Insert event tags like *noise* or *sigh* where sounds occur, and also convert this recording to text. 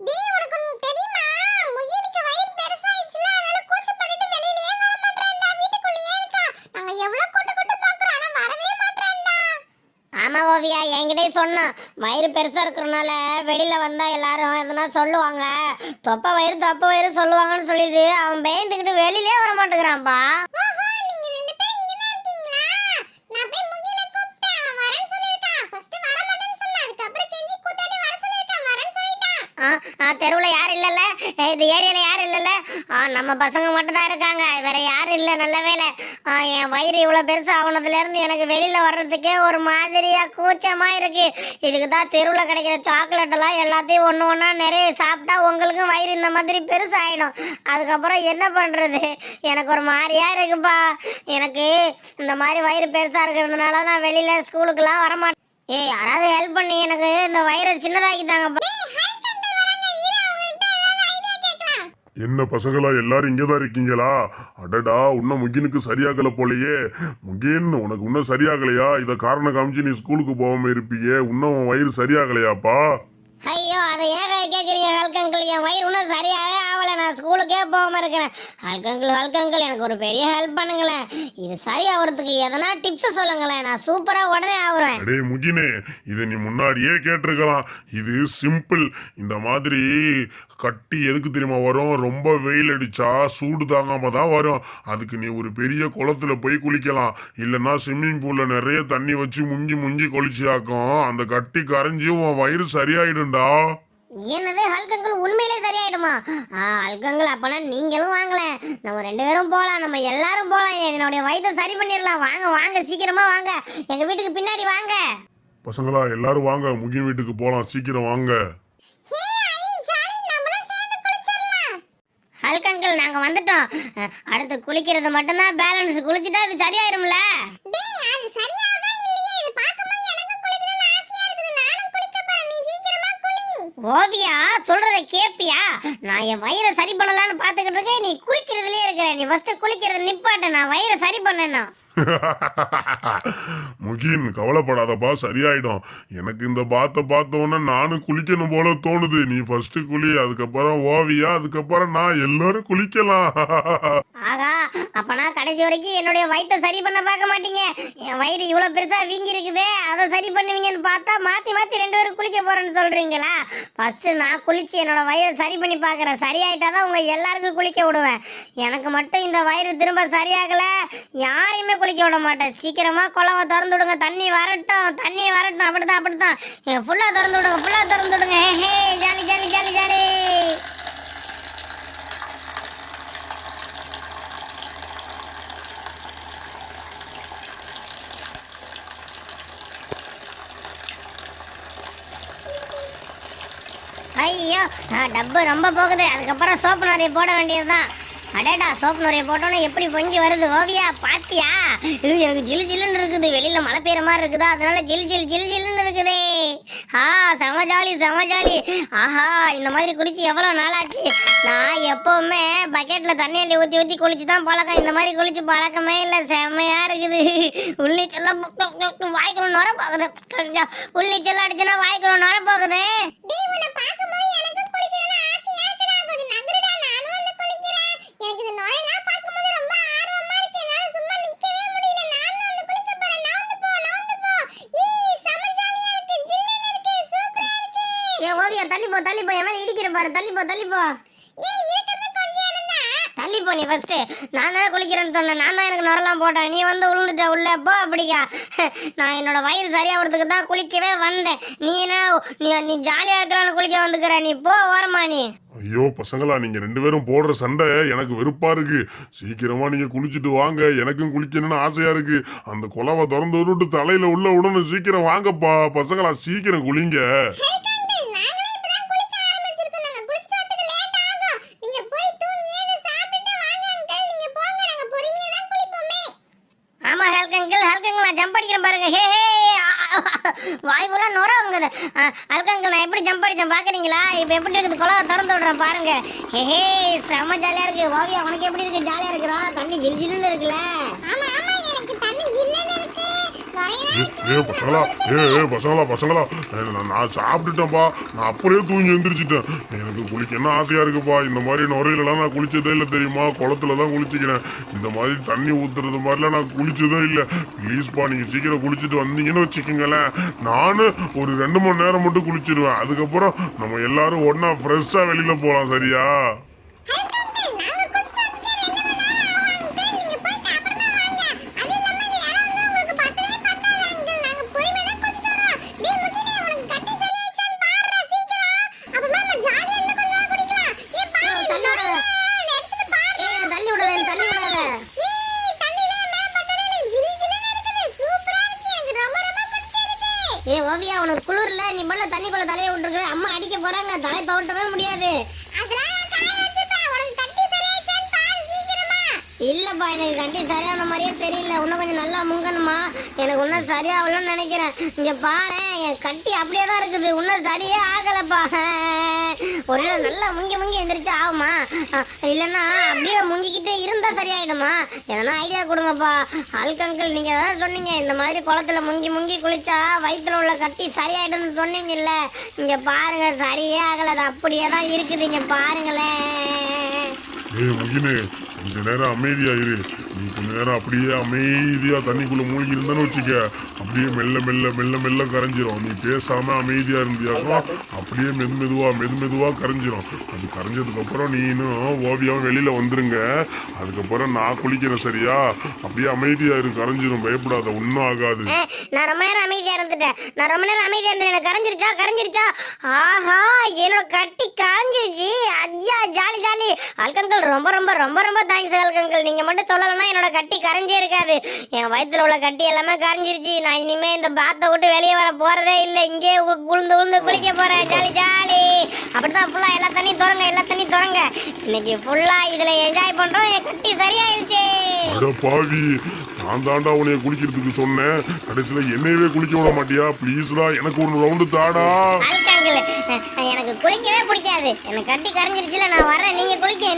டேய் உனக்கு ஒண்ணு தெரியுமா? முகினுக்கு வயிறு பெருசாயிடுச்சுல அதனால கூச்சப்பட்டுட்டு வெளியிலயே வர மாட்டறான்டா வீட்டுக்குள்ளேயே இருக்கா. நாங்க எவ்வளவு கூட்டு கூட்டு பாக்குறோம் ஆனா வரவே மாட்டறான்டா. ஆமா ஓவியா என்கிட்டயே சொன்னான் வயிறு பெருசா இருக்கிறனால வெளியில வந்தா எல்லாரும் எதனா சொல்லுவாங்க. தொப்ப வயிறு தொப்ப வயிறு சொல்லுவாங்கன்னு சொல்லிட்டு அவன் பயந்துக்கிட்டு வெளியிலே வர மாட்டேங்கிறான்ப்பா ஓஹோ நீங்க ரெண்டு பேரும் இங்க தான் இருக்கீங்களா நான் போய் முகில கூப்பிட்டேன் அவன் வரேன்னு சொல்லிருக்கான் ஃபர்ஸ்ட் வர மாட்டேன்னு சொன்னான் அதுக்கு அப்புறம் கெஞ்சி கூத்தாடி வர சொல்லிருக்கான் வரேன்னு சொல்லிட்டான் ஆ, ஆ, தெருவில் யாரும் இல்லைல்ல? இந்த ஏரியாவில் யாரும் இல்லைல்ல? நம்ம பசங்க மட்டும்தான் இருக்காங்க. வேற யாரும் இல்லை நல்ல வேலை என் வயிறு இவ்வளோ பெருசு ஆகுனதுலேருந்து எனக்கு வெளியில் வர்றதுக்கே ஒரு மாதிரியாக கூச்சமாக இருக்கு. இதுக்கு தான் தெருவில் கிடைக்கிற சாக்லேட்டெல்லாம் எல்லாத்தையும் ஒன்று ஒன்றா நிறைய சாப்பிட்டா உங்களுக்கும் வயிறு இந்த மாதிரி பெருசாயிடும். அதுக்கப்புறம் என்ன பண்ணுறது எனக்கு ஒரு மாதிரியா இருக்குப்பா. எனக்கு இந்த மாதிரி வயிறு பெருசாக இருக்கிறதுனால நான் வெளியில் ஸ்கூலுக்கெல்லாம் வரமாட்டேன். ஏ யாராவது ஹெல்ப் பண்ணி எனக்கு இந்த வயிறை சின்னதாக்கிட்டாங்கப்பா. என்ன பசங்களா எல்லாரும் இங்கே தான் இருக்கீங்களா? அடடா உன்ன முகினுக்கு சரியாகல போலயே. முகின் உனக்கு இன்னும் சரியாகலையா? இத காரணம் காமிச்சு நீ ஸ்கூலுக்கு போகாம இருப்பியே. இன்னும் வயிறு சரியாகலையாப்பா? ஐயோ அதை ஏங்க கேட்குறீங்க ஹல்கங்கிள் என் வயிறு இன்னும் சரியாகவே ஆகலை. நான் ஸ்கூலுக்கே போகாமல் இருக்கிறேன். ஹல்கங்கிள் ஹல்கங்கிள் எனக்கு ஒரு பெரிய ஹெல்ப் பண்ணுங்களேன். இது சரியாகிறதுக்கு எதனா டிப்ஸ் சொல்லுங்களேன். நான் சூப்பராக உடனே ஆகுறேன். அடே முகினே இதை நீ முன்னாடியே கேட்டிருக்கலாம். இது சிம்பிள் இந்த மாதிரி கட்டி எதுக்கு தெரியுமா வரும்? ரொம்ப வெயில் அடிச்சா சூடு தாங்காம தான் வரும். அதுக்கு நீ ஒரு பெரிய குளத்துல போய் குளிக்கலாம். இல்லைன்னா ஸ்விம்மிங் பூல்ல நிறைய தண்ணி வச்சு முங்கி முங்கி குளிச்சியாக்கும். அந்த கட்டி கரைஞ்சி உன் வயிறு சரியாயிடும்டா. என்னது? ஹல்கங்கிள் உண்மையிலே சரியாயிடுமா? ஆ ஹல்கங்கிள் அப்பனா நீங்களும் வாங்கலேன். நம்ம ரெண்டு பேரும் போகலாம். நம்ம எல்லாரும் போகலாம். என்னுடைய வயிற்றை சரி பண்ணிடலாம். வாங்க வாங்க. சீக்கிரமா வாங்க. எங்கள் வீட்டுக்கு பின்னாடி வாங்க. பசங்களா எல்லாரும் வாங்க. முகின் வீட்டுக்கு போலாம். சீக்கிரம் வாங்க. ஹல்கங்கிள் நாங்கள் வந்துட்டோம். அடுத்து குளிக்கிறது மட்டும்தான் பேலன்ஸ் குளிச்சுட்டா இது சரியாயிரும்ல? ஓவியா சொல்றத கேப்பியா? நான் என் வயிறை சரி பண்ணலாம்னு பாத்துக்கிட்டு இருக்கேன். நீ குளிக்கிறதுலயே இருக்கிற. நீ ஃபர்ஸ்ட் குளிக்கிறத நிப்பாட்ட. நான் வயிறை சரி பண்ணணும். *laughs* முகின் கவலைப்படாதப்பா சரியாயிடும். எனக்கு இந்த பாத்தை பார்த்தோன்னே உடனே நானும் குளிக்கணும் போல தோணுது. நீ ஃபர்ஸ்ட் குளி அதுக்கப்புறம் ஓவியா அதுக்கப்புறம் நான் எல்லாரும் குளிக்கலாம். *laughs* ஆகா அப்பனா கடைசி வரைக்கும் என்னுடைய வயித்தை சரி பண்ண பார்க்க மாட்டீங்க. என் வயிறு இவ்வளோ பெருசாக வீங்கி இருக்குது அதை சரி பண்ணுவீங்கன்னு பார்த்தா மாற்றி மாற்றி ரெண்டு பேரும் குளிக்க போகிறேன்னு சொல்கிறீங்களா ஃபஸ்ட்டு நான் குளித்து என்னோட வயிறை சரி பண்ணி பார்க்குறேன். சரியாயிட்டா தான் உங்கள் எல்லாருக்கும் குளிக்க விடுவேன். எனக்கு மட்டும் இந்த வயிறு திரும்ப சரியாகலை. யாரையுமே குளிக்க விட மாட்டேன். சீக்கிரமாக குளவை திறந்து விடுங்க. தண்ணி வரட்டும் தண்ணி வரட்டும். அப்படி தான் அப்படி தான் அப்படிதான் ஃபுல்லாக திறந்து விடுங்க ஃபுல்லாக திறந்து விடுங்க. Hey jolly jolly jolly jolly. ஐயோ டப்பு ரொம்ப போகுது. அதுக்கப்புறம் சோப்பு நிறைய போட வேண்டியதுதான். அடேடா சோப்பு நுரைய போட்டோன்னே எப்படி பொங்கி வருது? ஓவியா பாத்தியா? இது எனக்கு ஜிலு ஜில்லுன்னு இருக்குது. வெளியில மழை பெய்யற மாதிரி இருக்குதா? அதனால ஜில் ஜில் ஜில் ஜில்லுன்னு இருக்குதே. ஆ செம ஜாலி செம ஜாலி. ஆஹா இந்த மாதிரி குளிச்சு எவ்வளோ நாளாச்சு? நான் எப்பவுமே பக்கெட்ல தண்ணி அள்ளி ஊற்றி ஊற்றி குளிச்சு தான் பழக்கம். இந்த மாதிரி குளிச்சு பழக்கமே இல்லை. செம்மையா இருக்குது. உள்ளி வாய்க்குள்ள நுர போகுது. உள்ளி அடிச்சுன்னா வாய்க்குள்ள நுர போகுது டேய் உன்னை பாக்கும்போது எனக்கும் குளிக்கணும்னு ஆசையா இருக்குடா கொஞ்சம் நகருடா நானும் வந்து குளிக்கிறேன் எனக்கு இந்த நுழையெல்லாம் பாக்கும்போது ரொம்ப ஆர்வமா இருக்கு என்னால சும்மா நிக்கவே முடியல நானும் வந்து குளிக்க போறேன் நவுந்து போ நவுந்து போ ஏய் செம ஜாலியா இருக்கு ஜில்லுன்னு இருக்கு சூப்பரா இருக்கு ஏ ஓவியா தள்ளி போ தள்ளி போ. என் மேல இடிக்கிற பாரு. தள்ளி போ தள்ளி போ. போ நீ ஃபர்ஸ்ட் நான் தானே குளிக்கிறேன்னு சொன்னேன். நான் தான் எனக்கு நுரலாம் போட்டேன். நீ வந்து விழுந்துட்ட உள்ள போ அப்படிக்கா. நான் என்னோட வயிறு சரியாகிறதுக்கு தான் குளிக்கவே வந்தேன். நீ என்ன நீ நீ ஜாலியா இருக்கலாம்னு குளிக்க வந்துக்கிற. நீ போ ஓரமா நீ. ஐயோ பசங்களா நீங்க ரெண்டு பேரும் போடுற சண்டை எனக்கு வெறுப்பா இருக்கு. சீக்கிரமா நீங்க குளிச்சுட்டு வாங்க. எனக்கும் குளிக்கணும்னு ஆசையா இருக்கு. அந்த குலவை திறந்து விட்டு தலையில உள்ள விடணும் சீக்கிரம் வாங்கப்பா. பசங்களா சீக்கிரம் குளிங்க ஹேகண்டல் நாங்களே இப்பதான் குளிக்க ஆரம்பிச்சிருக்கோம் நாங்க குளிச்சிட்டு வரதுக்கு லேட் ஆகும் நீங்க போய் தூங்கி எழுந்து சாப்பிட்டுட்டு வாங்க அங்கிள் நீங்க போங்க நாங்க பொறுமையா தான் குளிப்போமே ஆமா ஹல்கங்கிள் நான் ஜம்ப் அடிக்கிறேன் பாருங்க. ஹே ஹே வாய்ப்புலாம் நுர வங்குது ஹல்கங்கிள் நான் எப்படி ஜம்ப் அடிச்சேன் பாக்குறீங்களா? இப்போ எப்படி இருக்குது? குளவை திறந்து விடுறேன் பாருங்க. ஹே ஹே செம்ம ஜாலியா இருக்கு. ஓவியா உனக்கு எப்படி இருக்கு? ஜாலியா இருக்குறா தண்ணி ஜில் ஜில்னு இருக்குல்ல. ஆமா ஆமா எனக்கு தண்ணி ஜில்லுன்னு இருக்கு குறையுதா ஏ ஏ பசங்களா ஏ ஏ பசங்களா பசங்களா நான் நான் சாப்பிட்டுட்டேன்ப்பா நான் அப்படியே தூங்கி எந்திரிச்சிட்டேன். எனக்கு குளிக்க என்ன ஆசையாக இருக்குப்பா? இந்த மாதிரி நுரையிலலாம் நான் குளிச்சதே இல்லை தெரியுமா? குளத்துல தான் குளிச்சிக்கிறேன். இந்த மாதிரி தண்ணி ஊற்றுறது மாதிரிலாம் நான் குளிச்சதே இல்லை. ப்ளீஸ்ப்பா நீங்கள் சீக்கிரம் குளிச்சுட்டு வந்தீங்கன்னு வச்சுக்கோங்களேன். நானும் ஒரு ரெண்டு மணி நேரம் மட்டும் குளிச்சிடுவேன். அதுக்கப்புறம் நம்ம எல்லாரும் ஒன்றா ஃப்ரெஷ்ஷாக வெளியில் போகலாம் சரியா அங்கிள் நாங்க குடிச்சிட்டு வந்துட்டு ரெண்டு மணி நேரம் ஆகும் அங்கிள் நீங்க போயிட்டு அப்புறமா வாங்க அது இல்லாம இந்த இடம் வந்து உங்களுக்கு பத்தவே பத்தாது அங்கிள் நாங்க பொறுமையா தான் குடிச்சிட்டு வரோம் டேய் முகினே உனக்கு கட்டி சரியாயிடுச்சான்னு பாருடா சீக்கிரம் அப்புறமா நம்ம ஜாலியா இன்னும் கொஞ்ச நேரம் குடிக்கலாம் ஏய் பாரு ஏய், தள்ளி விடு. எடுத்து பாரு ஏய் தள்ளி விடாத தள்ளி விடாத ஏய் தண்ணில மேல பட்டனே ஜிலி ஜிலின்னு இருக்குது சூப்பரா இருக்கு எனக்கு ரொம்ப ரொம்ப பிடிச்சிருக்கு ஏ ஓவியா உனக்கு குளிர்ல நீ மட்டும் தண்ணிக்குள்ள தலையை விட்டுருக்கு அம்மா அடிக்க போறாங்க தலை தோட்டவே முடியாது அதெல்லாம் நான் காய வச்சுப்பேன் உனக்கு கட்டி சரியாயிடுச்சான்னு பாரு சீக்கிரமா இல்லப்பா எனக்கு கட்டி சரியான மாதிரியே தெரியல. இன்னும் கொஞ்சம் நல்லா முங்கணுமா? எனக்கு இன்னும் சரியாகலன்னு நினைக்கிறேன். இங்கே பாரு என் கட்டி அப்படியே தான் இருக்குது. இன்னும் சரியே ஆகலைப்பா. ஒரு நல்லா முங்கி முங்கி எந்திரிச்சு ஆகுமா? இல்லைன்னா அப்படியே முங்கிக்கிட்டே இருந்தால் சரியாயிடுமா? எதனா ஐடியா கொடுங்கப்பா. அல்க் அங்கிள் நீங்க தான் சொன்னீங்க. இந்த மாதிரி குளத்துல முங்கி முங்கி குளிச்சா வயிற்றில் உள்ள கட்டி சரியாயிடும்னு சொன்னீங்கல்ல. இங்கே பாருங்க சரியே ஆகலை. அது அப்படியே தான் இருக்குது இங்கே பாருங்களேன் ஏய் முகினே கொஞ்ச நேரம் அமைதியா இரு நீ கொஞ்ச நேரம் அப்படியே அமைதியா தண்ணிக்குள்ள மூழ்கி இருந்தேன்னு வச்சுக்க அப்படியே மெல்ல மெல்ல மெல்ல மெல்ல கரைஞ்சிரும். நீ பேசாம அமைதியா இருந்தியாக்கோ அப்படியே மெது மெதுவா மெது மெதுவா கரைஞ்சிரும். அது கரைஞ்சதுக்கு அப்புறம் நீனும் ஓவியம் வெளியில வந்துருங்க. அதுக்கப்புறம் நான் குளிக்கிறேன் சரியா? அப்படியே அமைதியா இரு கரைஞ்சிரும். பயப்படாத ஒன்றும் ஆகாது. நான் ரொம்ப நேரம் அமைதியா இருந்துட்டேன். நான் ரொம்ப நேரம் அமைதியா இருந்தேன். எனக்கு கரைஞ்சிருச்சா? கரைஞ்சிருச்சா? ஆஹா என்னோட கட்டி கரைஞ்சிருச்சு. ஐயா ஜாலி ஜாலி. அல்கங்கள் ரொம்ப ரொம்ப ரொம்ப ரொம்ப தேங்க்ஸ் அல்கங்கள். நீங்க மட்டும் சொல்லலைன்னா என்னோட கட்டி கரைஞ்சே இருக்காது. என் வயித்துல உள்ள கட்டி எல்லாமே கரைஞ்சிருச்சு. நான் இனிமே இந்த பாத்தை விட்டு வெளியே வர போறதே இல்லை. இங்கே உளுந்து உளுந்து குளிக்க போறேன். Jolly jolly. அப்படிதான் ஃபுல்லா எல்லா தண்ணியும் திறங்க எல்லா தண்ணியும் திறங்க. இன்னைக்கு ஃபுல்லா இதுல என்ஜாய் பண்றோம். என் கட்டி சரியாயிருச்சு. பாவி. நான் தாண்டா உன்னைய குளிக்கிறதுக்கு சொன்னேன். கடைசியில என்னையவே குளிக்க விட மாட்டியா? ப்ளீஸ்டா எனக்கு ஒரு ரவுண்டு தாடா. எனக்கு குளிக்கவே பிடிக்காது. எனக்கு கட்டி கரைஞ்சிருச்சுல நான் வரேன் நீங்க குளிக்க